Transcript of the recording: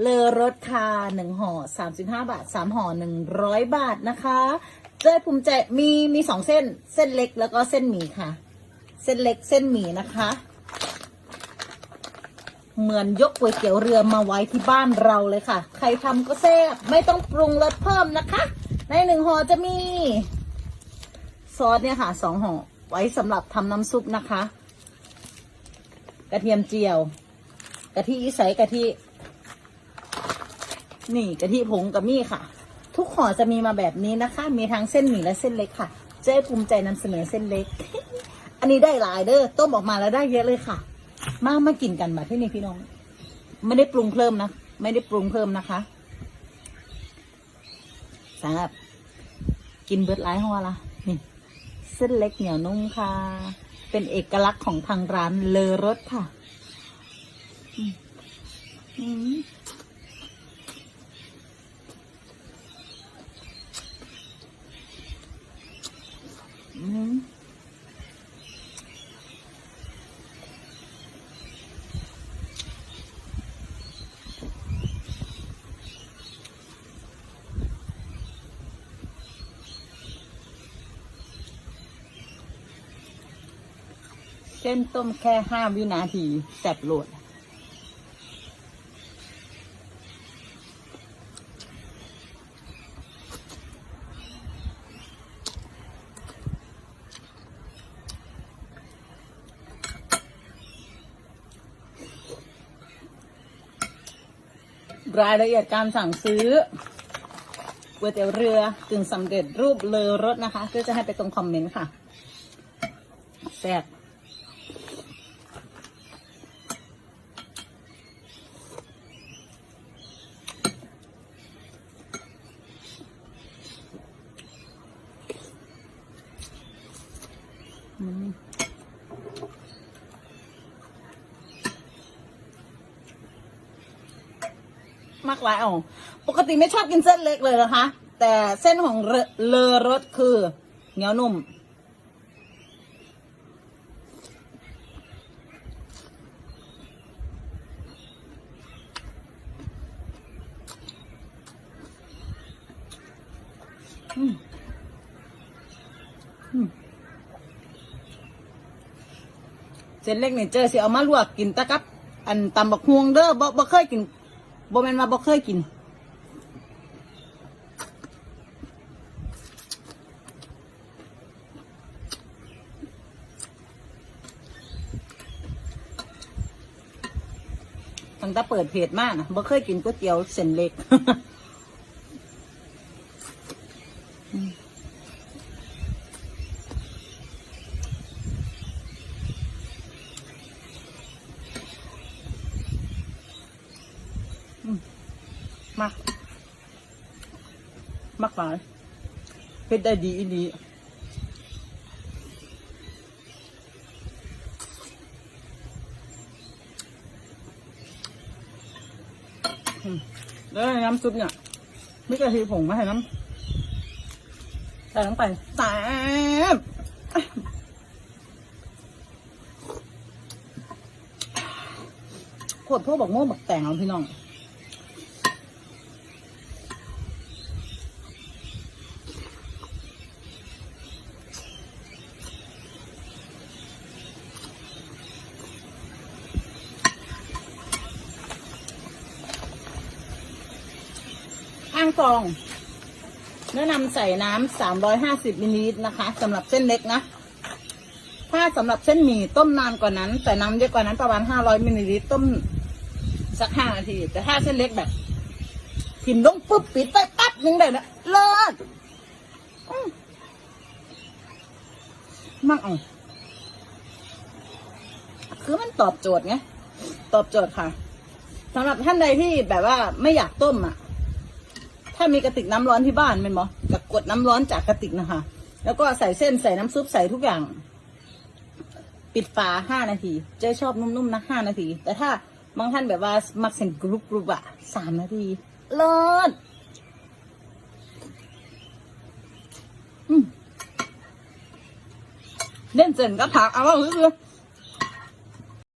เลอรสค่ะหนึ่งห่อสามสิบห้าบาทสามห่อหนึ่งร้อยบาทนะคะเจ้ยภูมิใจมีมีสองเส้นเส้นเล็กแล้วก็เส้นหมี่ค่ะ เส้นเล็กเส้นหมี่นะคะ เหมือนยกก๋วยเตี๋ยวเรือมาไว้ที่บ้านเราเลยค่ะ ใครทำก็แซ่บไม่ต้องปรุงรสเพิ่มนะคะ ในหนึ่งห่อจะมี ซอสเนี่ยค่ะสองห่อไว้สำหรับทำน้ำซุปนะคะ กระเทียมเจียว กะทิใสกะทิ นี่กะทิผงกับมี่ค่ะ ทุกห่อจะมีมาแบบนี้นะคะ มีทั้งเส้นหมี่และเส้นเล็กค่ะ เจ๊ภูมิใจนำเสนอเส้นเล็ก อันนี้ได้หลายเด้อต้มออกมาแล้วได้เยอะเลยค่ะ มามากินกันแบบที่นี่พี่น้อง ไม่ได้ปรุงเพิ่มนะไม่ได้ปรุงเพิ่มนะคะสำหรับกินเบิร์ดไลท์หัวละนี่เส้นเล็กเหนียวนุ่มค่ะ เป็นเอกลักษณ์ของทางร้านเลอรสค่ะ อืม เส้นต้มแค่ห้าวินาทีแซ่บโหลดรายละเอียดการสั่งซื้อก๋วยเตี๋ยวเรือกึ่งสำเร็จรูปเลอรสนะคะ ก็จะให้ไปตรงคอมเมนต์ค่ะแซ่บ มากหลายอ๋อปกติไม่ชอบกินเส้นเล็กเลยนะคะ แต่เส้นของเลอรสคือเหนียวนุ่ม อืม ส้นเล็กเนี่ยเจอสิเอามาลวกกินตะกับ อันตำบักฮวงเด้อบ่บ่เคยกินบ่แม่นว่าบ่เคยกินตั้งแต่เปิดเพจมานะบ่เคยกินก๋วยเตี๋ยวเส้นเล็ก มากมากหลายเพชรได้ดีอีดีอืมแล้วน้ำซุปเนี่ยไม่กะทิผงมาให้น้ำใส่ลงไปแซ่บขวดพวกบักโม่บักแตงเอาพี่น้อง ฟอง แนะนำใส่น้ำสามร้อยห้าสิบมิลลิลิตรนะคะสำหรับเส้นเล็กนะ ถ้าสำหรับเส้นหมี่ต้มนานกว่านั้นใส่น้ำเยอะกว่านั้นประมาณห้าร้อยมิลลิลิตรต้มสักห้านาที แต่ถ้าเส้นเล็กแบบพิมพ์ลงปุ๊บปิดไปปั๊บนึงได้นะเลิศมากอะคือมันตอบโจทย์ไง ตอบโจทย์ค่ะสำหรับท่านใดที่แบบว่าไม่อยากต้มอะ ถ้ามีกระติกน้ำร้อนที่บ้านเป็นบอกับกดน้ำร้อนจากกระติกนะคะ แล้วก็ใส่เส้นใส่น้ำซุปใส่ทุกอย่าง ปิดฝาห้านาที เจ๊ชอบนุ่มๆนะห้านาที แต่ถ้าบางท่านแบบว่ามักเส้นกรุบกรุบๆอะสามนาทีเลิศเล่นเส้นก็ผักเอาว่าคือ